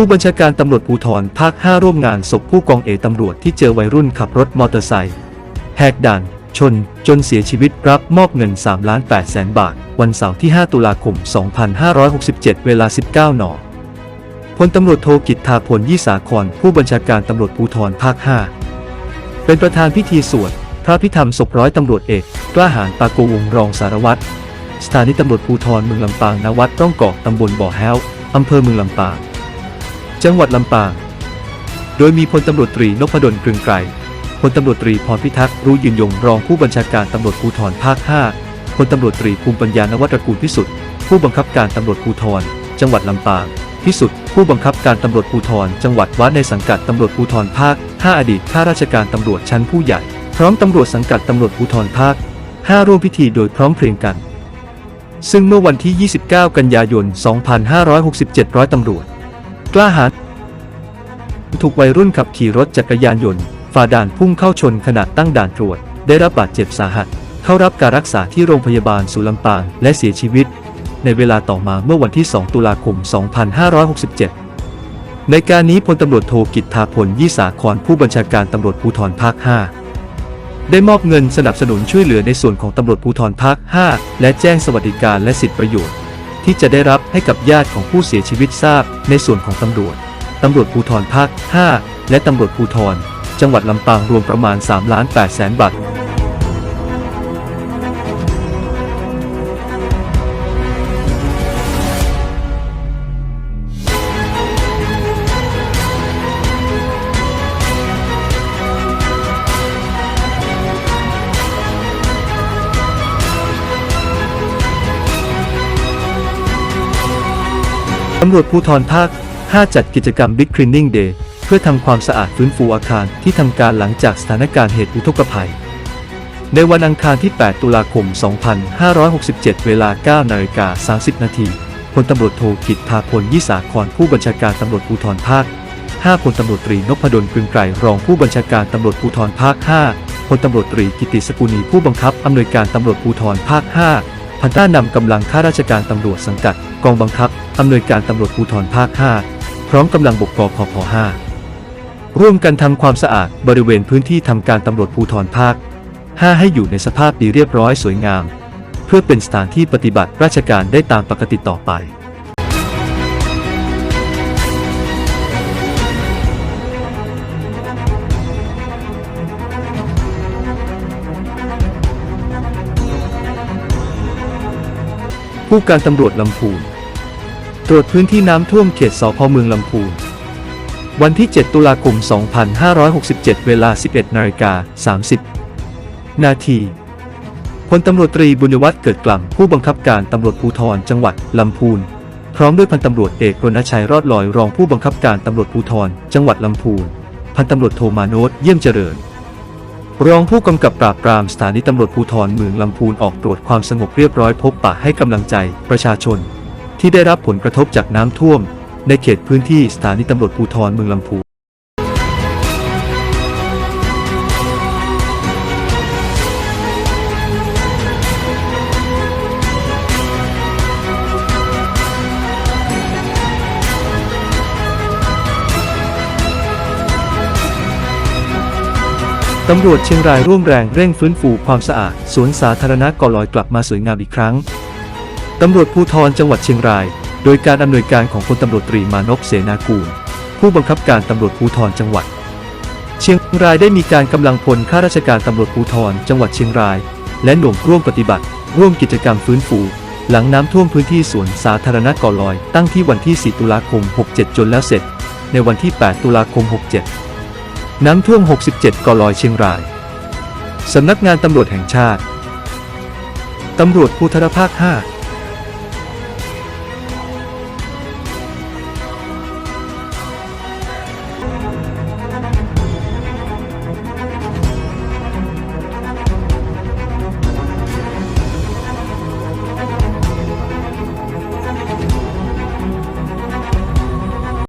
ผู้บัญชาการตำรวจภูธรภาค 5 ร่วมงานศพผู้กองเอกตำรวจที่เจอวัยรุ่นขับรถมอเตอร์ไซค์แหกด่าน ชน จนเสียชีวิตรับมอบเงิน3ล้าน8แสนบาท วันเสาร์ที่ 5 ตุลาคม 2567 เวลา 19 นพลตำรวจโทกิตทาพลยี่สาครผู้บัญชาการตำรวจภูธรภาค 5 เป็นประธานพิธีสวดพระพิธรรมศพร้อยตำรวจเอกกล้าหาญปาโกวงรองสารวัตรสถานีตำรวจภูธรเมืองลำปางนวัดต้องเกาะตำบลบ่อแห้วอำเภอเมืองลำปาง จังหวัดลำปาง โดยมีพลตำรวจตรีนพดลกรึงไกรพลตำรวจตรีพรพิทักษ์รู้ยืนยงรองผู้บัญชาการตำรวจภูธรภาค 5 พลตำรวจตรีภูมิปัญญานวัตรกูลพิสุทธิ์ผู้บังคับการตำรวจภูธรจังหวัดลำปาง พิสุทธิ์ผู้บังคับการตำรวจภูธรจังหวัดวัดในสังกัดตำรวจภูธรภาค 5 อดีตข้าราชการตำรวจชั้นผู้ใหญ่ พร้อมตำรวจสังกัดตำรวจภูธรภาค 5 ร่วมพิธีโดยพร้อมเพรียงกัน ซึ่งเมื่อวันที่ 29 กันยายน 2567ร้อยตำรวจ กล้าหาญถูกวัยรุ่นขับขี่รถจักรยานยนต์ฝ่าด่านพุ่งเข้าชนขณะตั้งด่านตรวจ ได้รับบาดเจ็บสาหัส เข้ารับการรักษาที่โรงพยาบาลสุลำปางและเสียชีวิต ในเวลาต่อมาเมื่อวันที่ 2 ตุลาคม 2567 ในการนี้พลตำรวจโทกิตทาพลยี่สาครผู้บัญชาการตำรวจภูธรภาค 5ได้มอบเงินสนับสนุนช่วยเหลือในส่วนของตำรวจภูธรภาค 5 และแจ้งสวัสดิการและสิทธิประโยชน์ ที่จะได้รับให้กับญาติของผู้เสียชีวิตทราบ ในส่วนของตำรวจ ตำรวจภูธรภาค 5 และตำรวจภูธรจังหวัดลำปางรวมประมาณ 3 ล้าน8แสนบาท ตำรวจภูธรภาค 5 จัดกิจกรรม Big Cleaning Day เพื่อทำความสะอาดฟื้นฟูอาคารที่ทำการหลังจากสถานการณ์เหตุอุทกภัย ในวันอังคารที่ 8 ตุลาคม 2567 เวลา 9 นาฬิกา 30 นาทีพลตำรวจโทกิตภาพลยี่สาครผู้บัญชาการตำรวจภูธรภาค 5 พลตำรวจตรีนพดลกรึงไกรรองผู้บัญชาการตำรวจภูธรภาค 5 พลตำรวจตรีกิติสกุลีผู้บังคับอำนวยการตำรวจภูธรภาค 5 พันต้านำกำลังข้าราชการตำรวจสังกัด กองบังคับ อำนวยการตำรวจภูธรภาค 5 พร้อมกำลังบกกพพ5ร่วมกันทำความสะอาดบริเวณพื้นที่ทำการตำรวจภูธรภาค 5 ให้อยู่ในสภาพดีเรียบร้อยสวยงาม เพื่อเป็นสถานที่ปฏิบัติราชการได้ตามปกติต่อไป ผู้การตำรวจลำพูน ตรวจพื้นที่น้ำท่วมเขตสพเมืองลำพูน วันที่ 7 ตุลาคม 2567 เวลา 11นาฬิกา30 นาทีพลตำรวจตรีบุญวัฒน์เกิดกล่ำผู้บังคับการตำรวจภูธรจังหวัดลำพูน พร้อมด้วยพันตำรวจเอกรณชัยรอดลอยรองผู้บังคับการตำรวจภูธรจังหวัดลำพูน พันตำรวจโทมาโนตเยี่ยมเจริญ รองผู้กำกับปราบปรามสถานีตำรวจภูธรเมืองลำพูนออกตรวจความสงบเรียบร้อยพบปะให้กำลังใจประชาชน ที่ได้รับผลกระทบจากน้ำท่วม ในเขตพื้นที่สถานีตำรวจภูธรเมืองลำพูน ตำรวจเชียงรายร่วมแรงเร่งฟื้นฟูความสะอาดสวนสาธารณะก่อลอยกลับมาสวยงามอีกครั้ง ตำรวจภูธรจังหวัดเชียงราย โดยการอำนวยการของพลตำรวจตรีมานพเสนากูล ผู้บังคับการตำรวจภูธรจังหวัด เชียงรายได้มีการกำลังพลข้าราชการตำรวจภูธรจังหวัดเชียงราย และหน่วยร่วมปฏิบัติ ร่วมกิจกรรมฟื้นฟู หลังน้ำท่วมพื้นที่สวนสาธารณะก่อลอย ตั้งที่วันที่ 4 ตุลาคม 67 จนแล้วเสร็จ ในวันที่ 8 ตุลาคม 67 น้ำท่วม 67กอลอยเชียงราย สำนักงานตำรวจแห่งชาติ ตำรวจภูธรภาค 5